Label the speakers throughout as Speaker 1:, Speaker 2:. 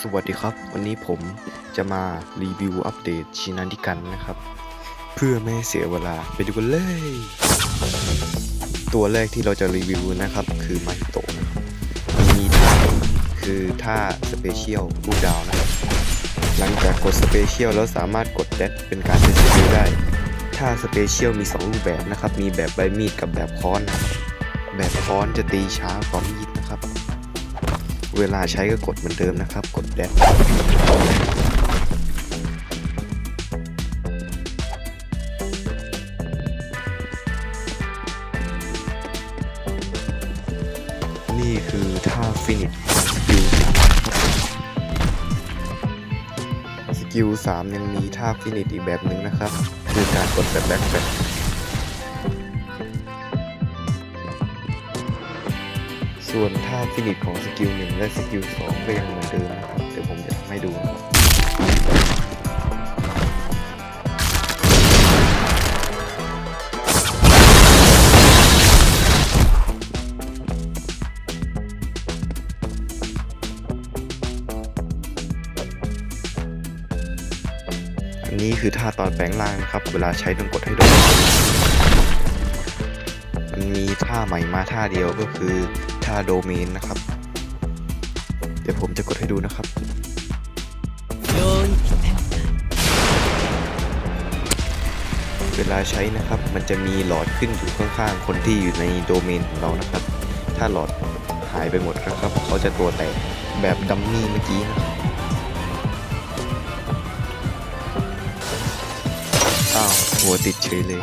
Speaker 1: สวัสดีครับ วันนี้ผมจะมารีวิวอัปเดตชินันดิกันนะครับ เพื่อไม่เสียเวลาไปดูกันเลย ตัวแรกที่เราจะรีวิวนะครับ คือมาฮิโตะนะครับมีท่าคือท่าสเปเชียลรูดาวนะครับ หลังจากกดสเปเชียลแล้วสามารถกดแดดเป็นการเป็นสกิลได้ท่าสเปเชียลมี 2 รูปแบบนะครับ มีแบบใบมีดกับแบบค้อนนะครับแบบค้อนจะตีช้ากว่ามีดนะครับ เวลาใช้ก็กดเหมือนเดิมนะครับ กดแดดนี่คือท่าฟินิชสกิลสามสกิลสามยังมีท่าฟินิชอีกแบบหนึ่งนะครับ คือการกดแบบแบ็คแฟล ส่วนท่าฟินิชของสกิลหนึ่งและสกิลสองก็ยังเหมือนเดิมนะครับ เดี๋ยวผมจะทำให้ดูนะครับอันนี้คือท่าตอนแปลงร่างนะครับ เวลาใช้ต้องกดให้โดน มีท่าใหม่มาท่าเดียวก็คือท่าโดเมนนะครับ เดี๋ยวผมจะกดให้ดูนะครับเวลาใช้นะครับ มันจะมีหลอดขึ้นอยู่ข้างๆ คนที่อยู่ในโดเมนของเรานะครับ ถ้าหลอดหายไปหมดนะครับ เขาจะตัวแตกแบบดัมมี่เมื่อกี้นะครับอ้าวหัวติดเฉยเลย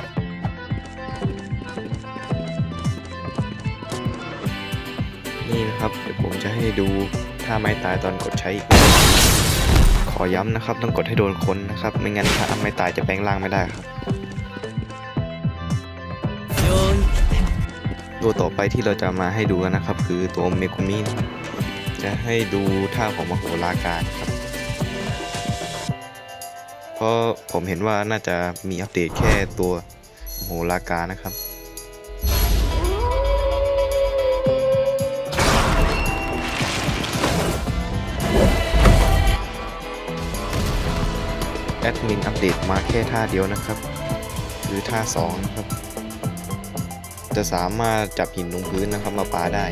Speaker 1: นะครับ เดี๋ยวผมจะให้ดูท่าไม้ตายตอนกดใช้อีกขอย้ำนะครับ ต้องกดให้โดนคนนะครับ ไม่งั้นถ้าไม้ตายจะแปลงร่างไม่ได้ครับ ตัวต่อไปที่เราจะมาให้ดูกันนะครับ คือตัวเมกุมินจะให้ดูท่าของมโหราการครับ เพราะผมเห็นว่าน่าจะมีอัปเดตแค่ตัวมโหราการนะครับ แอดมินอัปเดตมาแค่ท่าเดียวนะครับ คือท่า2นะครับ จะสามารถจับหินลงพื้นนะครับมาปาได้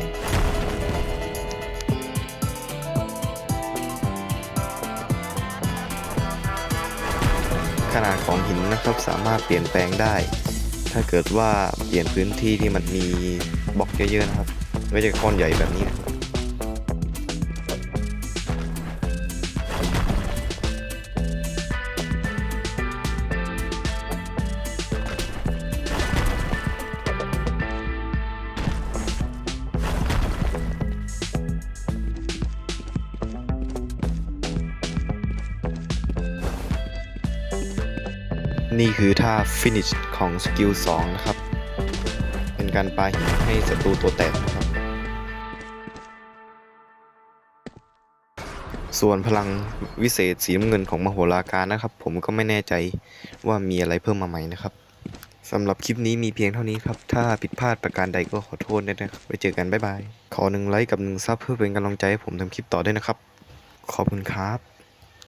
Speaker 1: ขนาดของหินนะครับสามารถเปลี่ยนแปลงได้ ถ้าเกิดว่าเปลี่ยนพื้นที่ที่มันมีบล็อกเยอะๆนะครับ ก็จะก้อนใหญ่แบบนี้ นี่คือท่า finish ของสกิล2นะครับ เป็นการปาหินให้ศัตรูตัวแตกนะครับ ส่วนพลังวิเศษสีน้ำเงินของมโหราการนะครับ ผมก็ไม่แน่ใจว่ามีอะไรเพิ่มมาใหม่นะครับสำหรับคลิปนี้มีเพียงเท่านี้ครับ ถ้าผิดพลาดประการใดก็ขอโทษด้วยนะครับ ไว้เจอกันบ๊ายบาย ขอหนึ่งไลค์กับหนึ่งซับเพื่อเป็นกำลังใจให้ผมทำคลิปต่อด้วยนะครับ ขอบคุณครับ